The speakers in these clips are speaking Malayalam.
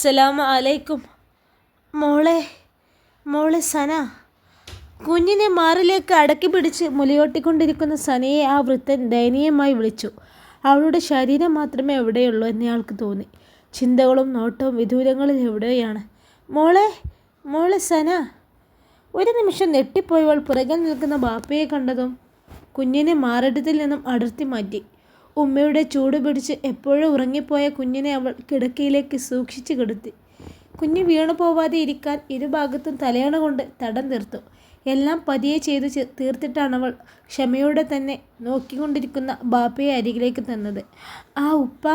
അസ്സലാമു അലൈക്കും. മോളെ മോളെ സന. കുഞ്ഞിനെ മാറിലേക്ക് അടക്കി പിടിച്ച് മുലയോട്ടിക്കൊണ്ടിരിക്കുന്ന സനയെ ആ വൃത്തൻ ദയനീയമായി വിളിച്ചു. അവളുടെ ശരീരം മാത്രമേ എവിടെയുള്ളൂ എന്നയാൾക്ക് തോന്നി. ചിന്തകളും നോട്ടവും വിദൂരങ്ങളിൽ എവിടെയാണ്? മോളെ മോളെ സന. ഒരു നിമിഷം ഞെട്ടിപ്പോയവൾ പുറകിൽ നിൽക്കുന്ന ബാപ്പയെ കണ്ടതും കുഞ്ഞിനെ മാറിടത്തിൽ നിന്നും അടർത്തി മാറ്റി. ഉമ്മയുടെ ചൂട് പിടിച്ച് എപ്പോഴും ഉറങ്ങിപ്പോയ കുഞ്ഞിനെ അവൾ കിടക്കയിലേക്ക് സൂക്ഷിച്ചു കിടത്തി. കുഞ്ഞ് വീണു പോവാതെ ഇരിക്കാൻ ഇരുഭാഗത്തും തലയണ കൊണ്ട് തടം തീർത്തു. എല്ലാം പതിയെ ചെയ്തു ചെ- തീർത്തിട്ടാണ് അവൾ ക്ഷമയോടെ തന്നെ നോക്കിക്കൊണ്ടിരിക്കുന്ന ബാപ്പയെ അരികിലേക്ക് തന്നത്. ആ ഉപ്പ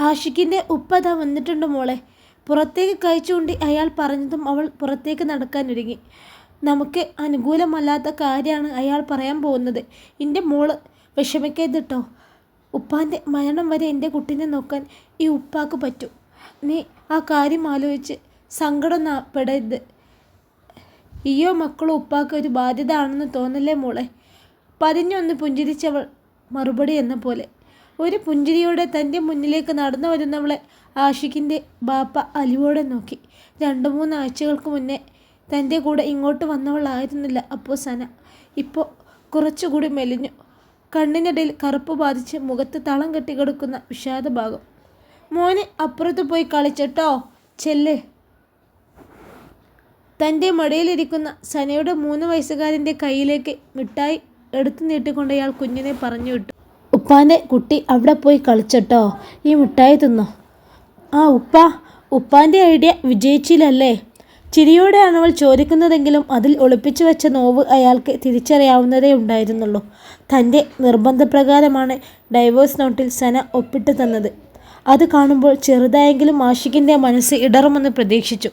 ആഷിഖിന്റെ ഉപ്പ വന്നിട്ടുണ്ട് മോളെ. പുറത്തേക്ക് കഴിച്ചുകൊണ്ട് അയാൾ പറഞ്ഞതും അവൾ പുറത്തേക്ക് നടക്കാനൊരുങ്ങി. നമുക്ക് അനുകൂലമല്ലാത്ത കാര്യമാണ് അയാൾ പറയാൻ പോകുന്നത്. എന്റെ മോൾ വിഷമിക്കരുത് കേട്ടോ ഉപ്പാന്റെ മരണം വരെ എന്റെ കുട്ടീനെ നോക്കാൻ ഈ ഉപ്പാക്ക് പറ്റൂ. നീ ആ കാര്യം ആലോചിച്ച് സങ്കടം പെടരുത്. ഈയോ മക്കളും ഉപ്പാക്ക് ഒരു ബാധ്യത ആണെന്ന് തോന്നല്ലേ മോളെ? പതിഞ്ഞൊന്ന് പുഞ്ചിരിച്ചവൾ മറുപടി എന്ന പോലെ. ഒരു പുഞ്ചിരിയോടെ തന്റെ മുന്നിലേക്ക് നടന്നു വരുന്നവളെ ആഷിഖിന്റെ ബാപ്പ അലിവോടെ നോക്കി. രണ്ട് മൂന്ന് ആഴ്ചകൾക്ക് മുന്നേ തന്റെ കൂടെ ഇങ്ങോട്ട് വന്നവളായിരുന്നില്ല അപ്പോൾ സന. ഇപ്പോൾ കുറച്ചുകൂടി മെലിഞ്ഞു. കണ്ണിനിടയിൽ കറുപ്പ് ബാധിച്ച് മുഖത്ത് തളം കെട്ടിക്കിടക്കുന്ന വിഷാദഭാഗം മോനെ അപ്പുറത്ത് പോയി കളിച്ചട്ടോ? ചെല്ല്. തന്റെ മടിയിലിരിക്കുന്ന സനയുടെ മൂന്ന് വയസ്സുകാരന്റെ കയ്യിലേക്ക് മിഠായി എടുത്തു നീട്ടിക്കൊണ്ട് അയാൾ കുഞ്ഞിനെ പറഞ്ഞു വിട്ടു. ഉപ്പാന്റെ കുട്ടി അവിടെ പോയി കളിച്ചട്ടോ? ഈ മിഠായി തിന്നോ. ആ ഉപ്പ. ഉപ്പാന്റെ ഐഡിയ വിജയിച്ചില്ലല്ലേ? ചിരിയോടെയാണ് അവൾ ചോദിക്കുന്നതെങ്കിലും അതിൽ ഒളിപ്പിച്ചു വെച്ച നോവ് അയാൾക്ക് തിരിച്ചറിയാവുന്നതേ ഉണ്ടായിരുന്നുള്ളൂ. തന്റെ നിർബന്ധപ്രകാരമാണ് ഡൈവേഴ്സ് നോട്ടിൽ സന ഒപ്പിട്ട് തന്നത്. അത് കാണുമ്പോൾ ചെറുതായെങ്കിലും ആഷിഖിന്റെ മനസ്സ് ഇടറുമെന്ന് പ്രതീക്ഷിച്ചു.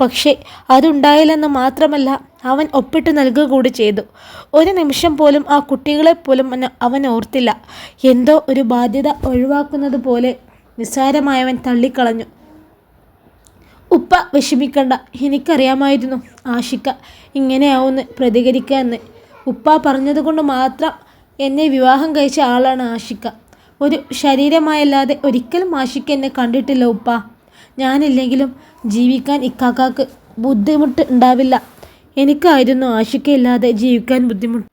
പക്ഷേ അതുണ്ടായില്ലെന്ന് മാത്രമല്ല അവൻ ഒപ്പിട്ട് നൽകുക കൂടി ചെയ്തു. ഒരു നിമിഷം പോലും ആ കുട്ടികളെ പോലും അവൻ ഓർത്തില്ല. എന്തോ ഒരു ബാധ്യത ഒഴിവാക്കുന്നത് പോലെ നിസ്സാരമായവൻ തള്ളിക്കളഞ്ഞു. ഉപ്പ വിഷമിക്കണ്ട. എനിക്കറിയാമായിരുന്നു ആഷിക്ക ഇങ്ങനെയാവുമെന്ന് പ്രതികരിക്കാമെന്ന് ഉപ്പ പറഞ്ഞതുകൊണ്ട് മാത്രം എന്നെ വിവാഹം കഴിച്ച ആളാണ് ആഷിക്ക. ഒരു ശരീരമായല്ലാതെ ഒരിക്കലും ആഷിക്ക എന്നെ കണ്ടിട്ടില്ല ഉപ്പ. ഞാനില്ലെങ്കിലും ജീവിക്കാൻ ഇക്കാക്കാക്ക് ബുദ്ധിമുട്ട് ഉണ്ടാവില്ല. എനിക്കായിരുന്നു ആഷിക്കയില്ലാതെ ജീവിക്കാൻ ബുദ്ധിമുട്ട്.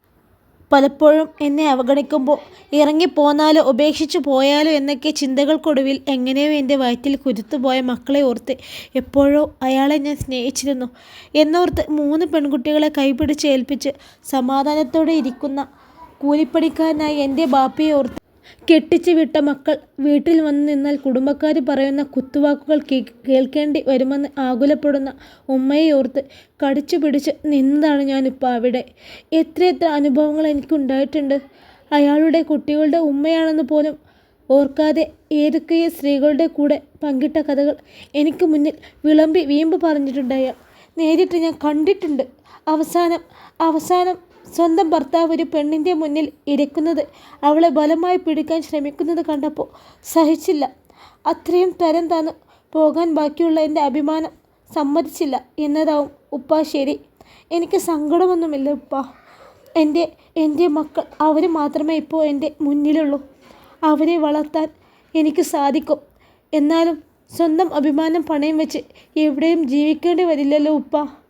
പലപ്പോഴും എന്നെ അവഗണിക്കുമ്പോൾ ഇറങ്ങിപ്പോന്നാലോ ഉപേക്ഷിച്ചു പോയാലോ എന്നൊക്കെ ചിന്തകൾക്കൊടുവിൽ എങ്ങനെയോ എന്റെ വയറ്റിൽ കുരുത്തുപോയ മക്കളെ ഓർത്ത് എപ്പോഴോ അയാളെ ഞാൻ സ്നേഹിച്ചിരുന്നു. എന്നോർത്ത് മൂന്ന് പെൺകുട്ടികളെ കൈപിടിച്ച് ഏൽപ്പിച്ച് സമാധാനത്തോടെ ഇരിക്കുന്ന കൂലിപ്പണിക്കാരനായി എന്റെ ബാപ്പയെ ഓർത്ത് കെട്ടിച്ചു വിട്ട മക്കൾ വീട്ടിൽ വന്നു നിന്നാൽ കുടുംബക്കാർ പറയുന്ന കുത്തുവാക്കുകൾ കേൾക്കേണ്ടി വരുമെന്ന് ആകുലപ്പെടുന്ന ഉമ്മയെ ഓർത്ത് കടിച്ചു പിടിച്ച് നിന്നതാണ് ഞാനിപ്പോൾ അവിടെ. എത്രയെത്ര അനുഭവങ്ങൾ എനിക്കുണ്ടായിട്ടുണ്ട്. അയാളുടെ കുട്ടികളുടെ ഉമ്മയാണെന്ന് പോലും ഓർക്കാതെ ഏതൊക്കെയോ സ്ത്രീകളുടെ കൂടെ പങ്കിട്ട കഥകൾ എനിക്ക് മുന്നിൽ വിളമ്പി വീമ്പ് പറഞ്ഞിട്ടുണ്ട് അയാൾ നേരിട്ട് ഞാൻ കണ്ടിട്ടുണ്ട്. അവസാനം അവസാനം സ്വന്തം ഭർത്താവ് ഒരു പെണ്ണിന്റെ മുന്നിൽ ഇരിക്കുന്നത് അവളെ ബലമായി പിടിക്കാൻ ശ്രമിക്കുന്നത് കണ്ടപ്പോൾ സഹിച്ചില്ല. അത്രയും തരം താന്ന് പോകാൻ ബാക്കിയുള്ള എന്റെ അഭിമാനം സമ്മതിച്ചില്ല എന്നതാവും ഉപ്പ ശരി. എനിക്ക് സങ്കടമൊന്നുമില്ല ഉപ്പ. എന്റെ എന്റെ മക്കൾ അവർ മാത്രമേ ഇപ്പോൾ എന്റെ മുന്നിലുള്ളൂ. അവരെ വളർത്താൻ എനിക്ക് സാധിക്കും. എന്നാലും സ്വന്തം അഭിമാനം പണയം വെച്ച് എവിടെയും ജീവിക്കേണ്ടി വരില്ലല്ലോ ഉപ്പ.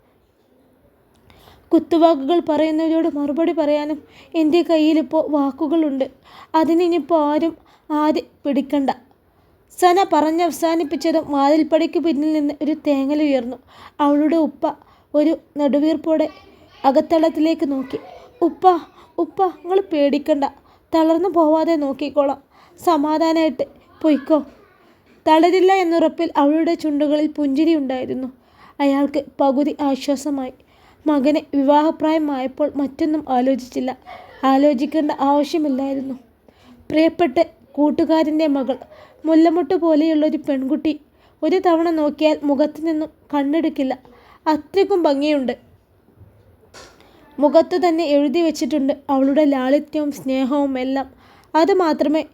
കുത്തുവാക്കുകൾ പറയുന്നവരോട് മറുപടി പറയാനും എന്റെ കയ്യിലിപ്പോൾ വാക്കുകളുണ്ട്. അതിനിപ്പോൾ ആരും ആര് പിടിക്കണ്ട. സന പറഞ്ഞവസാനിപ്പിച്ചതും വാതിൽപ്പടിക്ക് പിന്നിൽ നിന്ന് ഒരു തേങ്ങൽ ഉയർന്നു. അവളുടെ ഉപ്പ ഒരു നെടുവീർപ്പോടെ അകത്തളത്തിലേക്ക് നോക്കി. ഉപ്പ ഉപ്പ നിങ്ങൾ പേടിക്കണ്ട. തളർന്നു പോവാതെ നോക്കിക്കോളാം. സമാധാനമായിട്ട് പൊയ്ക്കോ. തളരില്ല എന്നുറപ്പിൽ അവളുടെ ചുണ്ടുകളിൽ പുഞ്ചിരി ഉണ്ടായിരുന്നു. അയാൾക്ക് പകുതി ആശ്വാസമായി. മകന് വിവാഹപ്രായമായപ്പോൾ മറ്റൊന്നും ആലോചിച്ചില്ല. ആലോചിക്കേണ്ട ആവശ്യമില്ലായിരുന്നു. പ്രിയപ്പെട്ട കൂട്ടുകാരന്റെ മകൾ മുല്ലമുട്ട് പോലെയുള്ളൊരു പെൺകുട്ടി ഒരു തവണ നോക്കിയാൽ മുഖത്തു നിന്നും കണ്ണെടുക്കില്ല. അത്രയ്ക്കും ഭംഗിയുണ്ട്. മുഖത്ത് തന്നെ എഴുതി വെച്ചിട്ടുണ്ട് അവളുടെ ലാളിത്യവും സ്നേഹവും എല്ലാം. അതുമാത്രമേ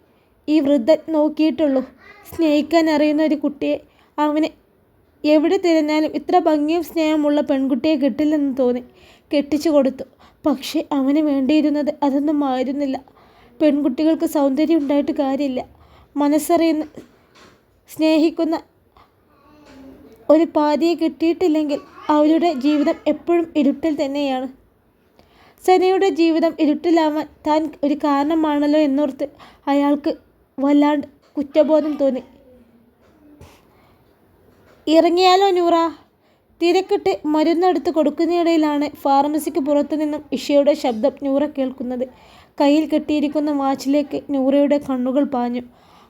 ഈ വൃദ്ധൻ നോക്കിയിട്ടുള്ളൂ. സ്നേഹിക്കാൻ അറിയുന്ന ഒരു കുട്ടിയെ അവന് എവിടെ തിരഞ്ഞാലും ഇത്ര ഭംഗിയും സ്നേഹമുള്ള പെൺകുട്ടിയെ കിട്ടില്ലെന്ന് തോന്നി. കെട്ടിച്ചു കൊടുത്തു. പക്ഷേ അവന് വേണ്ടിയിരുന്നത് അതൊന്നും ആയിരുന്നില്ല. പെൺകുട്ടികൾക്ക് സൗന്ദര്യം ഉണ്ടായിട്ട് കാര്യമില്ല. മനസ്സറിയുന്ന സ്നേഹിക്കുന്ന ഒരു പാതിയെ കിട്ടിയിട്ടില്ലെങ്കിൽ അവരുടെ ജീവിതം എപ്പോഴും ഇരുട്ടിൽ തന്നെയാണ്. സനയുടെ ജീവിതം ഇരുട്ടിലാവാൻ താൻ ഒരു കാരണമാണല്ലോ എന്നോർത്ത് അയാൾക്ക് വല്ലാണ്ട് കുറ്റബോധം തോന്നി. ഇറങ്ങിയാലോ നൂറ? തിരക്കിട്ട് മരുന്നെടുത്ത് കൊടുക്കുന്നതിനിടയിലാണ് ഫാർമസിക്ക് പുറത്തു നിന്നും ഇഷയുടെ ശബ്ദം നൂറ കേൾക്കുന്നത്. കയ്യിൽ കെട്ടിയിരിക്കുന്ന വാച്ചിലേക്ക് നൂറയുടെ കണ്ണുകൾ പാഞ്ഞു.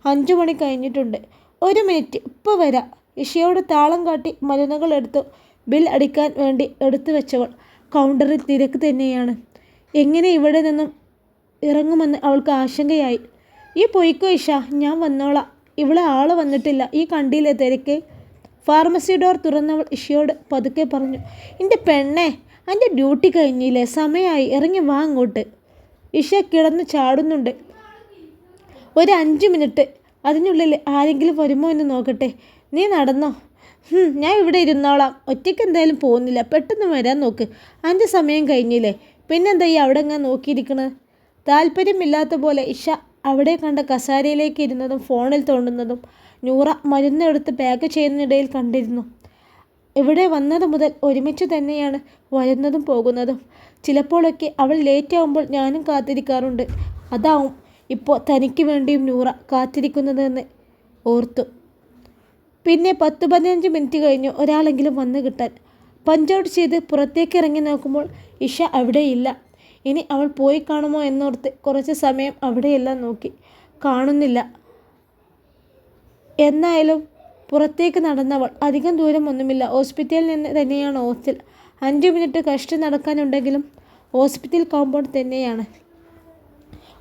അഞ്ചു മണി കഴിഞ്ഞിട്ടുണ്ട്. ഒരു മിനിറ്റ് ഇപ്പോൾ വരാം. ഇഷയോട് താളം കാട്ടി മരുന്നുകൾ എടുത്തു. ബിൽ അടിക്കാൻ വേണ്ടി എടുത്തു വെച്ചവൾ കൗണ്ടറിൽ തിരക്ക് തന്നെയാണ്. എങ്ങനെ ഇവിടെ നിന്നും ഇറങ്ങുമെന്ന് അവൾക്ക് ആശങ്കയായി. ഈ പൊയ്ക്കോ ഇഷ ഞാൻ വന്നോളാം. ഇവിടെ ആൾ വന്നിട്ടില്ല. ഈ കണ്ടിയിലെ തിരക്ക്? ഫാർമസി ഡോർ തുറന്നവൾ ഇഷയോട് പതുക്കെ പറഞ്ഞു എന്റെ പെണ്ണെ എന്റെ ഡ്യൂട്ടി കഴിഞ്ഞില്ലേ? സമയമായി ഇറങ്ങി വാ അങ്ങോട്ട്. ഇഷ കിടന്ന് ചാടുന്നുണ്ട്. ഒരു അഞ്ച് മിനിറ്റ്. അതിനുള്ളിൽ ആരെങ്കിലും വരുമോ എന്ന് നോക്കട്ടെ. നീ നടന്നോ? ഞാൻ ഇവിടെ ഇരുന്നോളാം. ഒറ്റയ്ക്ക് എന്തായാലും പോകുന്നില്ല. പെട്ടെന്ന് വരാൻ നോക്ക്. അഞ്ച് സമയം കഴിഞ്ഞില്ലേ? പിന്നെന്താ ഈ അവിടെ ഞാൻ നോക്കിയിരിക്കണത് താല്പര്യമില്ലാത്ത പോലെ ഇഷ അവിടെ കണ്ട കസാരയിലേക്ക് ഇരുന്നതും ഫോണിൽ തോണ്ടുന്നതും നൂറ മരുന്നെടുത്ത് പാക്ക് ചെയ്യുന്നതിനിടയിൽ കണ്ടിരുന്നു. ഇവിടെ വന്നത് മുതൽ ഒരുമിച്ച് തന്നെയാണ് വരുന്നതും പോകുന്നതും. ചിലപ്പോഴൊക്കെ അവൾ ലേറ്റ് ആവുമ്പോൾ ഞാനും കാത്തിരിക്കാറുണ്ട്. അതാവും ഇപ്പോൾ തനിക്ക് വേണ്ടിയും നൂറ കാത്തിരിക്കുന്നതെന്ന് ഓർത്തു. പിന്നെ പത്ത് പതിനഞ്ച് മിനിറ്റ് കഴിഞ്ഞു ഒരാളെങ്കിലും വന്ന് കിട്ടാൻ. പഞ്ച് ഔട്ട് ചെയ്ത് പുറത്തേക്ക് ഇറങ്ങി നോക്കുമ്പോൾ ഇഷ അവിടെയില്ല. ഇനി അവൾ പോയി കാണുമോ എന്നോർത്ത് കുറച്ച് സമയം അവിടെയെല്ലാം നോക്കി. കാണുന്നില്ല. എന്നായാലും പുറത്തേക്ക് നടന്നവൾ അധികം ദൂരമൊന്നുമില്ല ഹോസ്പിറ്റലിൽ നിന്ന് തന്നെയാണ് ഹോസ്റ്റൽ അഞ്ച് മിനിറ്റ് കഷ്ടം നടക്കാനുണ്ടെങ്കിലും ഹോസ്പിറ്റൽ കോമ്പൗണ്ട് തന്നെയാണ്.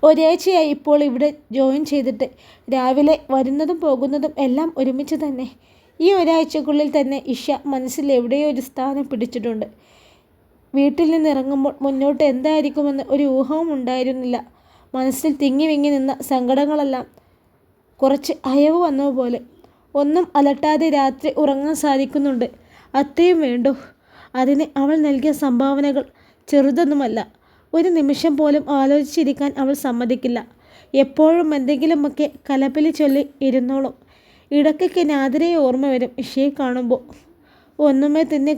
ഒരാഴ്ചയായി ഇപ്പോൾ ഇവിടെ ജോയിൻ ചെയ്തിട്ട്. രാവിലെ വരുന്നതും പോകുന്നതും എല്ലാം ഒരുമിച്ച് തന്നെ. ഈ ഒരാഴ്ചക്കുള്ളിൽ തന്നെ ഇഷ മനസ്സിൽ എവിടെയോ ഒരു സ്ഥാനം പിടിച്ചിട്ടുണ്ട്. വീട്ടിൽ നിന്ന് ഇറങ്ങുമ്പോൾ മുന്നോട്ട് എന്തായിരിക്കുമെന്ന് ഒരു ഊഹവും ഉണ്ടായിരുന്നില്ല. മനസ്സിൽ തിങ്ങി വിങ്ങി നിന്ന സങ്കടങ്ങളെല്ലാം കുറച്ച് അയവ് വന്നതുപോലെ. ഒന്നും അലട്ടാതെ രാത്രി ഉറങ്ങാൻ സാധിക്കുന്നുണ്ട്. അത്രയും വേണ്ടു. അതിന് അവൾ നൽകിയ സംഭാവനകൾ ചെറുതൊന്നുമല്ല. ഒരു നിമിഷം പോലും ആലോചിച്ചിരിക്കാൻ അവൾ സമ്മതിക്കില്ല. എപ്പോഴും എന്തെങ്കിലുമൊക്കെ കലപ്പിലി ചൊല്ലി ഇരുന്നോളും. ഇടയ്ക്കൊക്കെ നാദിനെ ഓർമ്മ വരും ഇഷയെ കാണുമ്പോൾ. ഒന്നുമേ തന്നെ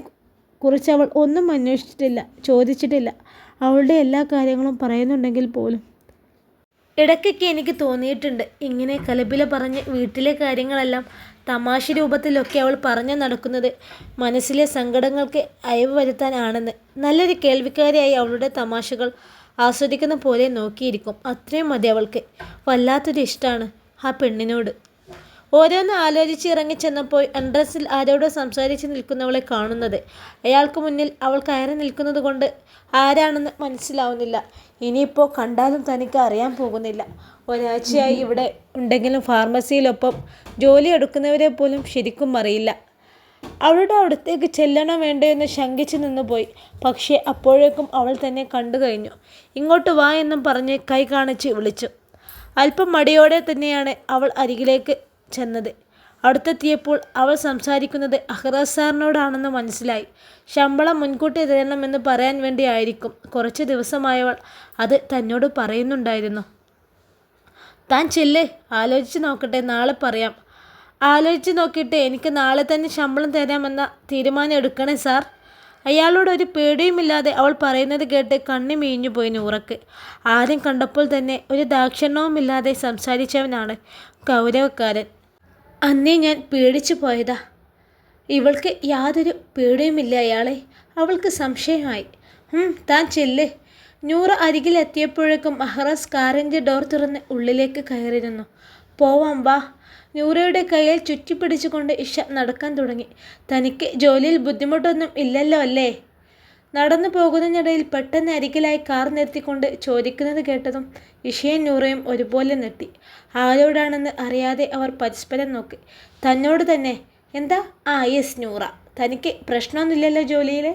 കുറിച്ച് അവൾ ഒന്നും അന്വേഷിച്ചിട്ടില്ല ചോദിച്ചിട്ടില്ല. അവളുടെ എല്ലാ കാര്യങ്ങളും പറയുന്നുണ്ടെങ്കിൽ പോലും. ഇടയ്ക്കൊക്കെ എനിക്ക് തോന്നിയിട്ടുണ്ട്. ഇങ്ങനെ കലപില പറഞ്ഞ് വീട്ടിലെ കാര്യങ്ങളെല്ലാം തമാശ രൂപത്തിലൊക്കെ അവൾ പറഞ്ഞു നടക്കുന്നത് മനസ്സിലെ സങ്കടങ്ങൾക്ക് അയവ് വരുത്താനാണെന്ന് നല്ലൊരു കേൾവിക്കാരിയായി അവളുടെ തമാശകൾ ആസ്വദിക്കുന്ന പോലെ നോക്കിയിരിക്കും. അത്രയും മതി അവൾക്ക്. വല്ലാത്തൊരു ഇഷ്ടമാണ് ആ പെണ്ണിനോട്. ഓരോന്ന് ആലോചിച്ച് ഇറങ്ങി ചെന്നപ്പോൾ എൻട്രൻസിൽ ആരോടോ സംസാരിച്ച് നിൽക്കുന്നവളെ കാണുന്നത്. അയാൾക്ക് മുന്നിൽ അവൾ കയറി നിൽക്കുന്നത് കൊണ്ട് ആരാണെന്ന് മനസ്സിലാവുന്നില്ല. ഇനിയിപ്പോൾ കണ്ടാലും തനിക്ക് അറിയാൻ പോകുന്നില്ല. ഒരാഴ്ചയായി ഇവിടെ ഉണ്ടെങ്കിലും ഫാർമസിയിലൊപ്പം ജോലി എടുക്കുന്നവരെ പോലും ശരിക്കും അറിയില്ല. അവളുടെ അടുത്തേക്ക് ചെല്ലണം വേണ്ടോ എന്ന് ശങ്കിച്ചു നിന്നുപോയി. പക്ഷേ അപ്പോഴേക്കും അവൾ തന്നെ കണ്ടു കഴിഞ്ഞു. ഇങ്ങോട്ട് വാ എന്നും പറഞ്ഞ് കൈ കാണിച്ച് വിളിച്ചു. അല്പം മടിയോടെ തന്നെയാണ് അവൾ അരികിലേക്ക് ചെന്നത്. അടുത്തെത്തിയപ്പോൾ അവൾ സംസാരിക്കുന്നത് അഹ്റാസ് സാറിനോടാണെന്ന് മനസ്സിലായി. ശമ്പളം മുൻകൂട്ടി തരണമെന്ന് പറയാൻ വേണ്ടി ആയിരിക്കും കുറച്ച് ദിവസമായവൾ അത് തന്നോട് പറയുന്നുണ്ടായിരുന്നു. താൻ ചെല്ലേ ആലോചിച്ച് നോക്കട്ടെ നാളെ പറയാം. ആലോചിച്ച് നോക്കിയിട്ട് എനിക്ക് നാളെ തന്നെ ശമ്പളം തരാമെന്ന തീരുമാനം എടുക്കണേ സാർ. അയാളോട് ഒരു പേടിയുമില്ലാതെ അവൾ പറയുന്നത് കേട്ട് കണ്ണി മീഞ്ഞു പോയി നൂറക്ക്. ആദ്യം കണ്ടപ്പോൾ തന്നെ ഒരു ദാക്ഷിണ്യവുമില്ലാതെ സംസാരിച്ചവനാണ് ഗൗരവക്കാരൻ. അന്നേ ഞാൻ പേടിച്ചു പോയതാ. ഇവൾക്ക് യാതൊരു പേടിയുമില്ല അയാളെ. അവൾക്ക് സംശയമായി. താൻ ചെല്ല്. നൂറ് അരികിലെത്തിയപ്പോഴേക്കും മഹറാസ് കാറിന്റെ ഡോർ തുറന്ന് ഉള്ളിലേക്ക് കയറിയിരുന്നു. പോവാം വാ. നൂറയുടെ കയ്യിൽ ചുറ്റിപ്പിടിച്ചുകൊണ്ട് ഇഷ നടക്കാൻ തുടങ്ങി. തനിക്ക് ജോലിയിൽ ബുദ്ധിമുട്ടൊന്നും ഇല്ലല്ലോ അല്ലേ? നടന്നു പോകുന്നതിനിടയിൽ പെട്ടെന്ന് അരികിലായി കാർ നിർത്തിക്കൊണ്ട് ചോദിക്കുന്നത് കേട്ടതും ഇഷയും നൂറയും ഒരുപോലെ നിർത്തി ആരോടാണെന്ന് അറിയാതെ അവർ പരസ്പരം നോക്കി. തന്നോട് തന്നെ. എന്താ? ആ യെസ് നൂറ. തനിക്ക് പ്രശ്നമൊന്നുമില്ലല്ലോ ജോലിയിൽ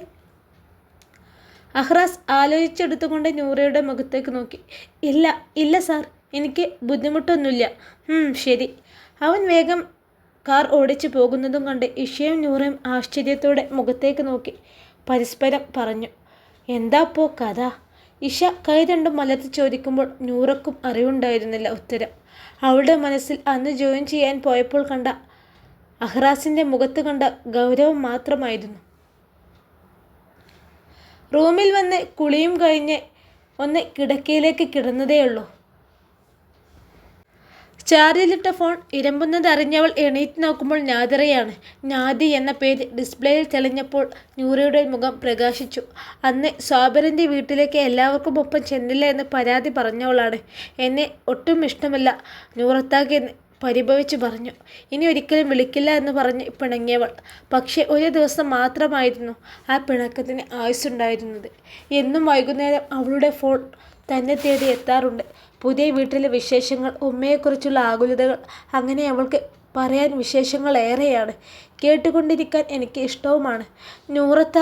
അഹ്റാസ് ആലോചിച്ചെടുത്തുകൊണ്ട് നൂറയുടെ മുഖത്തേക്ക് നോക്കി. ഇല്ല ഇല്ല സാർ. എനിക്ക് ബുദ്ധിമുട്ടൊന്നുമില്ല. "ഹും, ശരി. അവൻ വേഗം കാർ ഓടിച്ചു പോകുന്നതും കണ്ട് ഇഷയും നൂറയും ആശ്ചര്യത്തോടെ മുഖത്തേക്ക് നോക്കി. പരസ്പരം പറഞ്ഞു. എന്താപ്പോ കഥ? ഇഷ കൈ രണ്ടും മലർത്തി ചോദിക്കുമ്പോൾ നൂറക്കും അറിവുണ്ടായിരുന്നില്ല ഉത്തരം. അവളുടെ മനസ്സിൽ അന്ന് ജോയിൻ ചെയ്യാൻ പോയപ്പോൾ കണ്ട അഹ്റാസിന്റെ മുഖത്ത് കണ്ട ഗൗരവം മാത്രമായിരുന്നു. റൂമിൽ വന്ന് കുളിയും കഴിഞ്ഞ് ഒന്ന് കിടക്കയിലേക്ക് കിടന്നതേയുള്ളൂ. ചാർജിലിട്ട ഫോൺ ഇരമ്പുന്നത് അറിഞ്ഞവൾ എണീറ്റ് നോക്കുമ്പോൾ നാദിറയാണ്. നാദി എന്ന പേര് ഡിസ്പ്ലേയിൽ തെളിഞ്ഞപ്പോൾ നൂറയുടെ മുഖം പ്രകാശിച്ചു. അന്ന് സ്വാബരന്റെ വീട്ടിലേക്ക് എല്ലാവർക്കും ഒപ്പം ചെന്നില്ല എന്ന് പരാതി പറഞ്ഞവളാണ്. എന്നെ ഒട്ടും ഇഷ്ടമല്ല നൂറത്താകെന്ന് പരിഭവിച്ചു പറഞ്ഞു. ഇനി ഒരിക്കലും വിളിക്കില്ല എന്ന് പറഞ്ഞ് പിണങ്ങിയവൾ. പക്ഷേ ഒരു ദിവസം മാത്രമായിരുന്നു ആ പിണക്കത്തിന് ആയുസ്സുണ്ടായിരുന്നത്. എന്നും വൈകുന്നേരം അവളുടെ ഫോൺ തന്നെ തേടി എത്താറുണ്ട്. പുതിയ വീട്ടിലെ വിശേഷങ്ങൾ ഉമ്മയെക്കുറിച്ചുള്ള ആകുലതകൾ അങ്ങനെ അവൾക്ക് പറയാൻ വിശേഷങ്ങൾ ഏറെയാണ് കേട്ടുകൊണ്ടിരിക്കാൻ എനിക്ക് ഇഷ്ടവുമാണ്. നൂറത്ത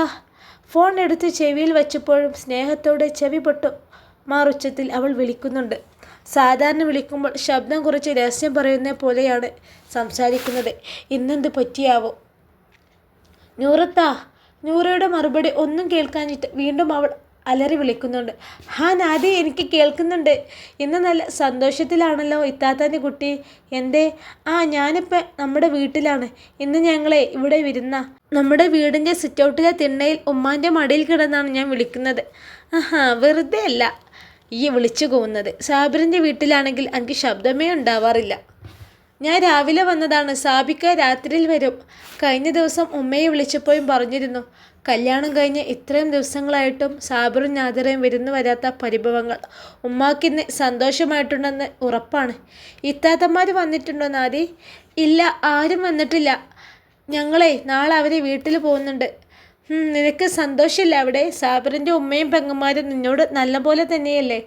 ഫോൺ എടുത്ത് ചെവിയിൽ വെച്ചപ്പോഴും സ്നേഹത്തോടെ ചെവി പൊട്ടു മാറുച്ചത്തിൽ അവൾ വിളിക്കുന്നുണ്ട്. സാധാരണ വിളിക്കുമ്പോൾ ശബ്ദം കുറച്ച് രഹസ്യം പറയുന്ന പോലെയാണ് സംസാരിക്കുന്നത്. ഇന്നെന്ത് പറ്റിയാവോ? നൂറത്താ നൂറയുടെ മറുപടി ഒന്നും കേൾക്കാഞ്ഞിട്ട് വീണ്ടും അവൾ അലറി വിളിക്കുന്നുണ്ട്. ഹാ നാദി എനിക്ക് കേൾക്കുന്നുണ്ട്. ഇന്ന് നല്ല സന്തോഷത്തിലാണല്ലോ ഇത്താത്താന്റെ കുട്ടി. എന്തേ? ആ ഞാനിപ്പോൾ നമ്മുടെ വീട്ടിലാണ്. ഇന്ന് ഞങ്ങളെ ഇവിടെ വിരുന്ന. നമ്മുടെ വീടിന്റെ സിറ്റൗട്ടിലെ തിണ്ണയിൽ ഉമ്മാന്റെ മടിയിൽ കിടന്നാണ് ഞാൻ വിളിക്കുന്നത്. ആഹാ വെറുതെ അല്ല. ഈ വിളിച്ചു പോകുന്നത് സാബിറിന്റെ വീട്ടിലാണെങ്കിൽ എനിക്ക് ശബ്ദമേ ഉണ്ടാവാറില്ല. ഞാൻ രാവിലെ വന്നതാണ്. സാബിക്ക രാത്രിയിൽ വരും. കഴിഞ്ഞ ദിവസം ഉമ്മയെ വിളിച്ചപ്പോഴും പറഞ്ഞിരുന്നു. കല്യാണം കഴിഞ്ഞ് ഇത്രയും ദിവസങ്ങളായിട്ടും സാബറും നാദിറയും വിരുന്നു വരാത്ത പരിഭവങ്ങൾ ഉമ്മാക്കിന്ന് സന്തോഷമായിട്ടുണ്ടെന്ന് ഉറപ്പാണ്. ഇത്താത്തമാർ വന്നിട്ടുണ്ടോ നാദി? ഇല്ല ആരും വന്നിട്ടില്ല. ഞങ്ങളെ നാളെ അവരെ വീട്ടിൽ പോകുന്നുണ്ട്. നിനക്ക് സന്തോഷമില്ല അവിടെ? സാബറിന്റെ ഉമ്മയും പെങ്ങന്മാരും നിന്നോട് നല്ലപോലെ തന്നെയല്ലേ?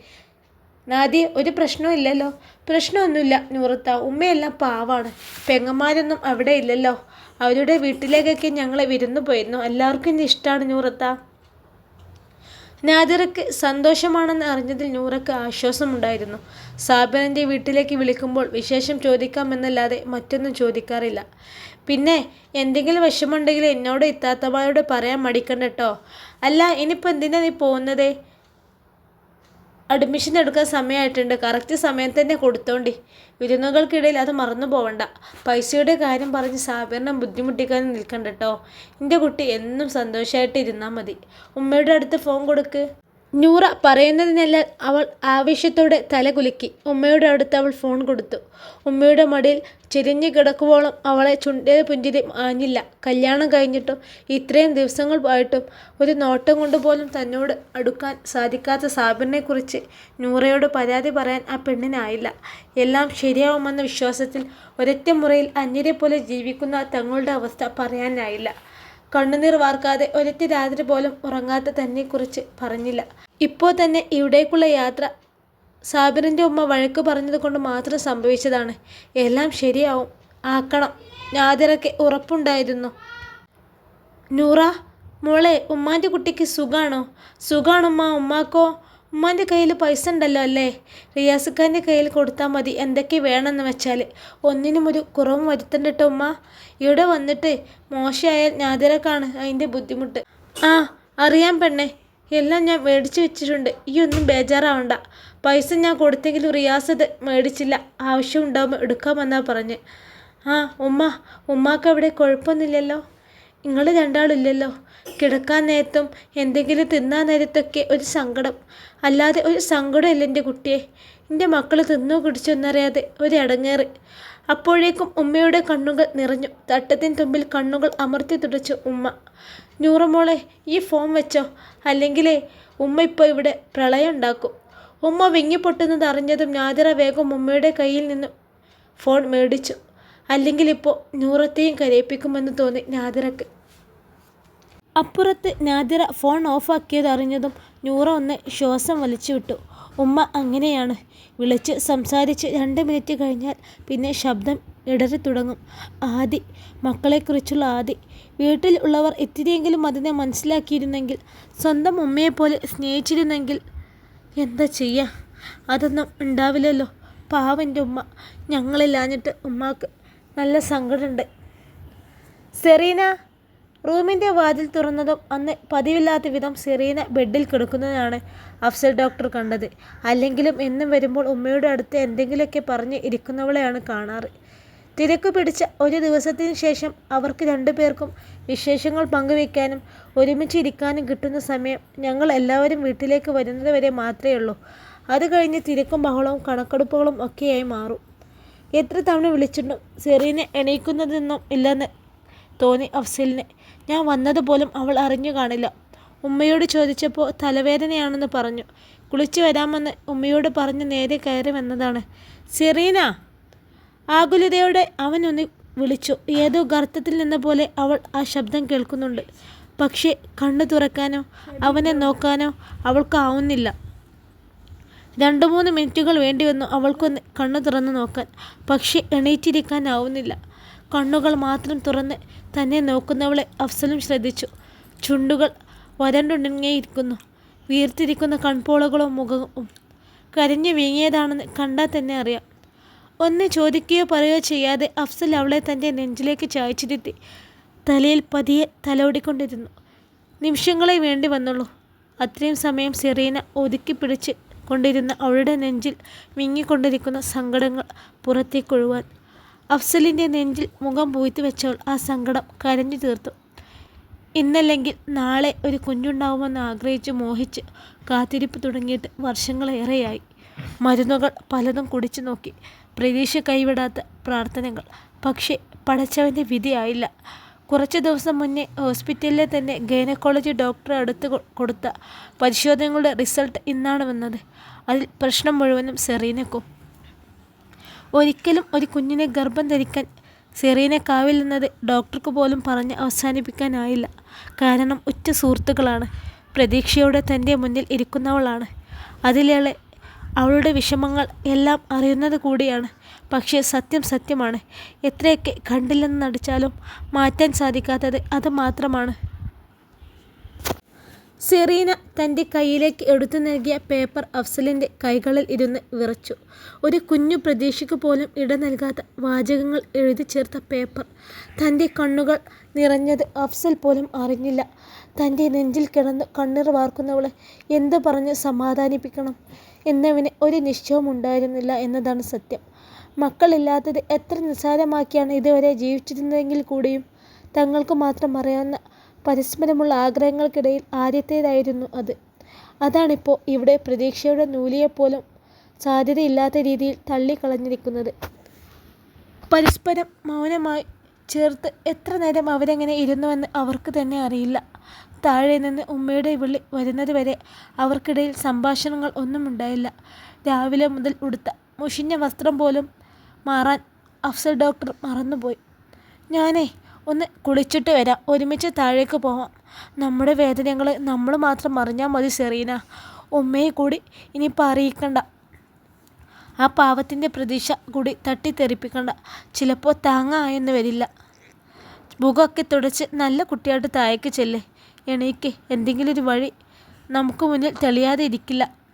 നാദി ഒരു പ്രശ്നവും ഇല്ലല്ലോ. പ്രശ്നമൊന്നുമില്ല നൂറത്ത. ഉമ്മയെല്ലാം പാവാണ്. പെങ്ങന്മാരൊന്നും അവിടെ ഇല്ലല്ലോ. അവരുടെ വീട്ടിലേക്കൊക്കെ ഞങ്ങൾ വിരുന്നു പോയിരുന്നു. എല്ലാവർക്കും ഇന്ന് ഇഷ്ടമാണ് നൂറത്ത. നാദിറക്ക് സന്തോഷമാണെന്ന് അറിഞ്ഞതിൽ നൂറക്ക് ആശ്വാസമുണ്ടായിരുന്നു. സാബിറിന്റെ വീട്ടിലേക്ക് വിളിക്കുമ്പോൾ വിശേഷം ചോദിക്കാമെന്നല്ലാതെ മറ്റൊന്നും ചോദിക്കാറില്ല. പിന്നെ എന്തെങ്കിലും വിഷമമുണ്ടെങ്കിൽ എന്നോട് ഇത്താത്തമാരോട് പറയാൻ മടിക്കണ്ട കേട്ടോ അല്ല ഇനിയിപ്പോൾ എന്തിനാണ് നീ പോകുന്നത്? അഡ്മിഷൻ എടുക്കാൻ സമയമായിട്ടുണ്ട്. കറക്റ്റ് സമയം തന്നെ കൊടുത്തോണ്ടി. വിരുന്നുകൾക്കിടയിൽ അത് മറന്നു പോവണ്ട. പൈസയുടെ കാര്യം പറഞ്ഞ് സാബിറിനെ ബുദ്ധിമുട്ടിക്കാനും നിൽക്കണ്ട കേട്ടോ എന്റെ കുട്ടി എന്നും സന്തോഷമായിട്ട് ഇരുന്നാൽ മതി. ഉമ്മയുടെ അടുത്ത് ഫോൺ കൊടുക്ക്. നൂറ പറയുന്നതിനെല്ലാം അവൾ ആവേശത്തോടെ തലകുലുക്കി ഉമ്മയുടെ അടുത്ത് അവൾ ഫോൺ കൊടുത്തു. ഉമ്മയുടെ മടിയിൽ ചെരിഞ്ഞു കിടക്കുവോളം അവളെ ചുണ്ടേ പുഞ്ചിരി ആഞ്ഞില്ല കല്യാണം കഴിഞ്ഞിട്ടും ഇത്രയും ദിവസങ്ങൾ ആയിട്ടും ഒരു നോട്ടം കൊണ്ടുപോലും തന്നോട് അടുക്കാൻ സാധിക്കാത്ത സാബിറിനെക്കുറിച്ച് നൂറയോട് പരാതി പറയാൻ ആ പെണ്ണിനായില്ല. എല്ലാം ശരിയാവുമെന്ന വിശ്വാസത്തിൽ ഒരൊറ്റ മുറയിൽ അന്യരെ പോലെ ജീവിക്കുന്ന തങ്ങളുടെ അവസ്ഥ പറയാനായില്ല. കണ്ണുനീർ വാർക്കാതെ ഒരൊറ്റ രാത്രി പോലും ഉറങ്ങാത്ത തന്നെക്കുറിച്ച് പറഞ്ഞില്ല. ഇപ്പോൾ തന്നെ ഇവിടേക്കുള്ള യാത്ര സാബിറിന്റെ ഉമ്മ വഴക്ക് പറഞ്ഞത് കൊണ്ട് മാത്രം സംഭവിച്ചതാണ്. എല്ലാം ശരിയാവും. ആക്കണം. നാദിറയ്ക്ക് ഉറപ്പുണ്ടായിരുന്നു. നൂറ മോളെ ഉമ്മാന്റെ കുട്ടിക്ക് സുഖാണോ? സുഖാണുമ്മ ഉമ്മാക്കോ? ഉമ്മാന്റെ കയ്യിൽ പൈസ ഉണ്ടല്ലോ അല്ലേ? റിയാസ് ഖാന്റെ കയ്യിൽ കൊടുത്താൽ മതി. എന്തൊക്കെ വേണമെന്ന് വെച്ചാൽ. ഒന്നിനും ഒരു കുറവും വരുത്തണ്ട കേട്ടോ ഉമ്മ. ഇവിടെ വന്നിട്ട് മോശമായാൽ ഞാതിരക്കാണ് അതിന്റെ ബുദ്ധിമുട്ട്. ആ അറിയാൻ പെണ്ണേ. എല്ലാം ഞാൻ മേടിച്ചു വെച്ചിട്ടുണ്ട്. ഈ ഒന്നും ബേജാറാവണ്ട. പൈസ ഞാൻ കൊടുത്തെങ്കിലും അത് മേടിച്ചില്ല. ആവശ്യം ഉണ്ടാകുമ്പോൾ എടുക്കാമെന്നാണ് പറഞ്ഞ്. ആ ഉമ്മ. ഉമ്മാക്ക് അവിടെ കുഴപ്പമൊന്നുമില്ലല്ലോ. നിങ്ങൾ രണ്ടാളില്ലല്ലോ. കിടക്കാൻ നേരത്തും എന്തെങ്കിലും തിന്നാൻ നേരത്തൊക്കെ ഒരു സങ്കടം. അല്ലാതെ ഒരു സങ്കടമില്ല എന്റെ കുട്ടിയെ. എന്റെ മക്കൾ തിന്നോ കുടിച്ചോ എന്നറിയാതെ ഒരു ഇടങ്ങേറ് അപ്പോഴേക്കും ഉമ്മയുടെ കണ്ണുകൾ നിറഞ്ഞു. തട്ടത്തിൻ തുമ്പിൽ കണ്ണുകൾ അമർത്തി തുടച്ചു ഉമ്മ. നൂറമോളെ ഈ ഫോം വെച്ചോ. അല്ലെങ്കിലേ ഉമ്മ ഇപ്പോൾ ഇവിടെ പ്രളയം ഉണ്ടാക്കും. ഉമ്മ വിങ്ങിപ്പൊട്ടുന്നത് അറിഞ്ഞതും നാദിറ വേഗം ഉമ്മയുടെ കയ്യിൽ നിന്ന് ഫോൺ മേടിച്ചു. അല്ലെങ്കിൽ ഇപ്പോൾ നൂറത്തെയും കരയിപ്പിക്കുമെന്ന് തോന്നി നാദിറക്ക് അപ്പുറത്ത് നാദിറ ഫോൺ ഓഫാക്കിയത് അറിഞ്ഞതും നൂറ ഒന്ന് ശ്വാസം വലിച്ചു വിട്ടു ഉമ്മ അങ്ങനെയാണ്. വിളിച്ച് സംസാരിച്ച് രണ്ട് മിനിറ്റ് കഴിഞ്ഞാൽ പിന്നെ ശബ്ദം ഇടറി തുടങ്ങും. ആദി മക്കളെക്കുറിച്ചുള്ള ആദി വീട്ടിൽ ഉള്ളവർ ഇത്തിരിയെങ്കിലും അതിനെ മനസ്സിലാക്കിയിരുന്നെങ്കിൽ സ്വന്തം ഉമ്മയെപ്പോലെ സ്നേഹിച്ചിരുന്നെങ്കിൽ എന്താ ചെയ്യുക അതൊന്നും ഉണ്ടാവില്ലല്ലോ. പാവന്റെ ഉമ്മ. ഞങ്ങളില്ലാഞ്ഞിട്ട് ഉമ്മാക്ക് നല്ല സങ്കടമുണ്ട്. സെറീന റൂമിന്റെ വാതിൽ തുറന്നതും അന്ന് പതിവില്ലാത്ത വിധം സെറീന ബെഡിൽ കിടക്കുന്നതാണ് അഫ്സൽ ഡോക്ടർ കണ്ടത്. അല്ലെങ്കിലും എന്നും വരുമ്പോൾ ഉമ്മയുടെ അടുത്ത് എന്തെങ്കിലുമൊക്കെ പറഞ്ഞ് ഇരിക്കുന്നവളെയാണ് കാണാറ്. തിരക്ക് പിടിച്ച ഒരു ദിവസത്തിന് ശേഷം അവർക്ക് രണ്ടുപേർക്കും വിശേഷങ്ങൾ പങ്കുവെക്കാനും ഒരുമിച്ച് ഇരിക്കാനും കിട്ടുന്ന സമയം ഞങ്ങൾ എല്ലാവരും വീട്ടിലേക്ക് വരുന്നത് വരെ മാത്രമേ ഉള്ളൂ. അത് കഴിഞ്ഞ് തിരക്കും ബഹളവും കണക്കെടുപ്പുകളും ഒക്കെയായി മാറും. എത്ര തവണ വിളിച്ചിട്ടും സെറീനെ എണീക്കുന്നതെന്നും ഇല്ലെന്ന് തോന്നി അഫ്സലിന്. ഞാൻ വന്നതുപോലും അവൾ അറിഞ്ഞു കാണില്ല. ഉമ്മയോട് ചോദിച്ചപ്പോൾ തലവേദനയാണെന്ന് പറഞ്ഞു. കുളിച്ചു വരാമെന്ന് ഉമ്മയോട് പറഞ്ഞ് നേരെ കയറി വന്നതാണ്. സെറീന! ആകുലതയോടെ അവൻ ഒന്ന് വിളിച്ചു. ഏതോ ഗർത്തത്തിൽ നിന്ന പോലെ അവൾ ആ ശബ്ദം കേൾക്കുന്നുണ്ട്. പക്ഷേ കണ്ണു തുറക്കാനോ അവനെ നോക്കാനോ അവൾക്കാവുന്നില്ല രണ്ടു മൂന്ന് മിനിറ്റുകൾ വേണ്ടി വന്നു അവൾക്കൊന്ന് കണ്ണു തുറന്നു നോക്കാൻ. പക്ഷേ എണീറ്റിരിക്കാനാവുന്നില്ല കണ്ണുകൾ മാത്രം തുറന്ന് തന്നെ നോക്കുന്നവളെ അഫ്സലും ശ്രദ്ധിച്ചു. ചുണ്ടുകൾ വരണ്ടുണങ്ങിയിരിക്കുന്നു. വീർത്തിരിക്കുന്ന കൺപോളകളും മുഖവും കരഞ്ഞു വീങ്ങിയതാണെന്ന് കണ്ടാൽ തന്നെ അറിയാം. ഒന്ന് ചോദിക്കുകയോ പറയുകയോ ചെയ്യാതെ അഫ്സൽ അവളെ തന്റെ നെഞ്ചിലേക്ക് ചായച്ചിരുത്തി തലയിൽ പതിയെ തലോടിക്കൊണ്ടിരുന്നു. നിമിഷങ്ങളെ വേണ്ടി വന്നുള്ളൂ. അത്രയും സമയം സെറീന ഒതുക്കി പിടിച്ച് കൊണ്ടിരുന്ന അവളുടെ നെഞ്ചിൽ വിങ്ങിക്കൊണ്ടിരിക്കുന്ന സങ്കടങ്ങൾ പുറത്തേക്കൊഴുവാൻ അഫ്സലിന്റെ നെഞ്ചിൽ മുഖം പൂഴ്ത്തി വെച്ചവൾ ആ സങ്കടം കരഞ്ഞു തീർത്തു. ഇന്നല്ലെങ്കിൽ നാളെ ഒരു കുഞ്ഞുണ്ടാവുമെന്ന് ആഗ്രഹിച്ച് മോഹിച്ച് കാത്തിരിപ്പ് തുടങ്ങിയിട്ട് വർഷങ്ങളേറെയായി. മരുന്നുകൾ പലതും കുടിച്ചു നോക്കി. പ്രതീക്ഷ കൈവിടാത്ത പ്രാർത്ഥനകൾ. പക്ഷേ പടച്ചവന്റെ വിധിയായില്ല. കുറച്ച് ദിവസം മുന്നേ ഹോസ്പിറ്റലിലെ തന്നെ ഗൈനക്കോളജി ഡോക്ടർ അടുത്ത് കൊടുത്ത പരിശോധനകളുടെ റിസൾട്ട് ഇന്നാണ് വന്നത്. അതിൽ പ്രശ്നം മുഴുവനും സെറീനക്കും ഒരിക്കലും ഒരു കുഞ്ഞിനെ ഗർഭം ധരിക്കാൻ സെറീനക്കാവില്ലെന്നത് ഡോക്ടർക്ക് പോലും പറഞ്ഞ് അവസാനിപ്പിക്കാനായില്ല. കാരണം ഉറ്റ സുഹൃത്തുക്കളാണ്. പ്രതീക്ഷയോടെ തന്റെ മുന്നിൽ ഇരിക്കുന്നവളാണ്. അതിലേറെ അവളുടെ വിഷമങ്ങൾ എല്ലാം അറിയുന്നത് കൂടിയാണ്. പക്ഷേ സത്യം സത്യമാണ്. എത്രയൊക്കെ കണ്ടില്ലെന്ന് നടിച്ചാലും മാറ്റാൻ സാധിക്കാത്തത് അത് മാത്രമാണ്. സെറീന തന്റെ കയ്യിലേക്ക് എടുത്തു നൽകിയ പേപ്പർ അഫ്സലിന്റെ കൈകളിൽ ഇരുന്ന് വിറച്ചു. ഒരു കുഞ്ഞു പ്രതീക്ഷയ്ക്ക് പോലും ഇട നൽകാത്ത വാചകങ്ങൾ എഴുതി ചേർത്ത പേപ്പർ. തന്റെ കണ്ണുകൾ നിറഞ്ഞത് അഫ്സൽ പോലും അറിഞ്ഞില്ല. തന്റെ നെഞ്ചിൽ കിടന്ന് കണ്ണീർ വാർക്കുന്നവളെ എന്ത് പറഞ്ഞ് സമാധാനിപ്പിക്കണം? എന്നവന് ഒരു നിശ്ചയവും ഉണ്ടായിരുന്നില്ല എന്നതാണ് സത്യം. മക്കളില്ലാത്തത് എത്ര നിസ്സാരമാക്കിയാണ് ഇതുവരെ ജീവിച്ചിരുന്നതെങ്കിൽ കൂടിയും തങ്ങൾക്ക് മാത്രം അറിയാവുന്ന പരസ്പരമുള്ള ആഗ്രഹങ്ങൾക്കിടയിൽ ആദ്യത്തേതായിരുന്നു അത്. അതാണിപ്പോൾ ഇവിടെ പ്രതീക്ഷയുടെ നൂലിയെപ്പോലും സാധ്യതയില്ലാത്ത രീതിയിൽ തള്ളിക്കളഞ്ഞിരിക്കുന്നത്. പരസ്പരം മൗനമായി ചേർത്ത് എത്ര നേരം അവരെങ്ങനെ ഇരുന്നുവെന്ന് അവർക്ക് തന്നെ അറിയില്ല. താഴെ നിന്ന് ഉമ്മയുടെ വിളി വരുന്നത് വരെ അവർക്കിടയിൽ സംഭാഷണങ്ങൾ ഒന്നും ഉണ്ടായില്ല. രാവിലെ മുതൽ ഉടുത്ത മുഷിഞ്ഞ വസ്ത്രം പോലും മാറാൻ അഫ്സൽ ഡോക്ടർ മറന്നുപോയി. ഞാനേ ഒന്ന് കുളിച്ചിട്ട് വരാം. ഒരുമിച്ച് താഴേക്ക് പോവാം. നമ്മുടെ വേദനകൾ നമ്മൾ മാത്രം അറിഞ്ഞാൽ മതി സെറീന. ഉമ്മയെ കൂടി ഇനിയിപ്പോൾ അറിയിക്കണ്ട. ആ പാവത്തിന്റെ പ്രതീക്ഷ കൂടി തട്ടിത്തെറിപ്പിക്കണ്ട. ചിലപ്പോൾ താങ്ങായെന്ന് വരില്ല. മുഖമൊക്കെ തുടച്ച് നല്ല കുട്ടിയായിട്ട് താഴേക്ക് ചെല്ലേ. എണീക്ക്. എന്തെങ്കിലും ഒരു വഴി നമുക്ക് മുന്നിൽ തെളിയാതെ ഇരിക്കില്ല.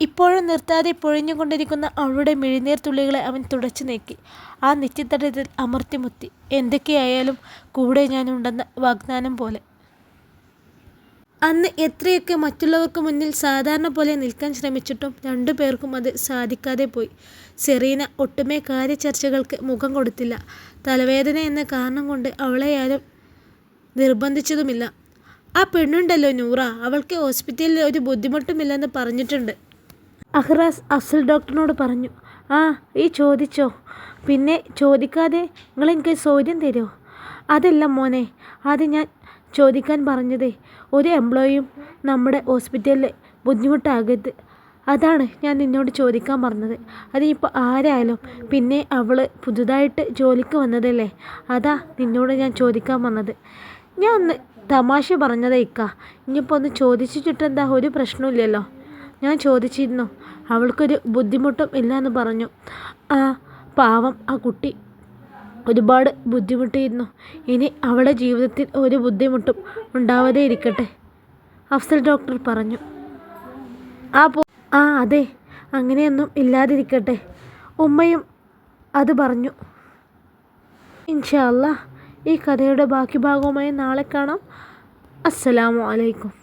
ഇപ്പോഴും നിർത്താതെ പൊഴിഞ്ഞുകൊണ്ടിരിക്കുന്ന അവളുടെ മിഴിനീർ തുള്ളികളെ അവൻ തുടച്ചു നീക്കി. ആ നെറ്റിത്തടത്തിൽ അമർത്തിമുത്തി എന്തൊക്കെയായാലും കൂടെ ഞാനുണ്ടെന്ന വാഗ്ദാനം പോലെ. അന്ന് എത്രയൊക്കെ മറ്റുള്ളവർക്ക് മുന്നിൽ സാധാരണ പോലെ നിൽക്കാൻ ശ്രമിച്ചിട്ടും രണ്ടു പേർക്കും അത് സാധിക്കാതെ പോയി. സെറീന ഒട്ടുമേ കാര്യചർച്ചകൾക്ക് മുഖം കൊടുത്തില്ല. തലവേദന എന്ന കാരണം കൊണ്ട് അവളെ ആരും നിർബന്ധിച്ചതുമില്ല. ആ പെണ്ണുണ്ടല്ലോ നൂറ. അവൾക്ക് ഹോസ്പിറ്റലിൽ ഒരു ബുദ്ധിമുട്ടുമില്ലെന്ന് പറഞ്ഞിട്ടുണ്ട്. അഹ്റാസ് അഫ്സൽ ഡോക്ടറിനോട് പറഞ്ഞു ആ ഈ ചോദിച്ചോ. പിന്നെ ചോദിക്കാതെ നിങ്ങൾ എനിക്ക് സൗകര്യം തരുമോ അതല്ല മോനെ അത് ഞാൻ ചോദിക്കാൻ പറഞ്ഞത് ഒരു എംപ്ലോയിയും നമ്മുടെ ഹോസ്പിറ്റലിൽ ബുദ്ധിമുട്ടാകരുത്. അതാണ് ഞാൻ നിന്നോട് ചോദിക്കാൻ പറഞ്ഞത്. അതിനിപ്പോൾ ആരായാലും പിന്നെ അവൾ പുതുതായിട്ട് ജോലിക്ക് വന്നതല്ലേ? അതാ നിന്നോട് ഞാൻ ചോദിക്കാൻ വന്നത് ഞാൻ ഒന്ന് തമാശ പറഞ്ഞതേ ഇനിയിപ്പോൾ ഒന്ന് ചോദിച്ചിട്ടെന്താ ഒരു പ്രശ്നമില്ലല്ലോ ഞാൻ ചോദിച്ചിരുന്നു. അവൾക്കൊരു ബുദ്ധിമുട്ടും എന്ന് പറഞ്ഞു. ആ പാവം ആ കുട്ടി ഒരുപാട് ബുദ്ധിമുട്ടിയിരുന്നു. ഇനി അവളുടെ ജീവിതത്തിൽ ഒരു ബുദ്ധിമുട്ടും ഉണ്ടാവാതെ ഇരിക്കട്ടെ അഫ്സൽ ഡോക്ടർ പറഞ്ഞു. ആ പോ ആ അതെ അങ്ങനെയൊന്നും ഇല്ലാതിരിക്കട്ടെ ഉമ്മയും അത് പറഞ്ഞു. ഇൻഷാല്ല ഈ കഥയുടെ ബാക്കി ഭാഗവുമായി നാളെ കാണാം. അസ്സലാമു അലൈക്കും.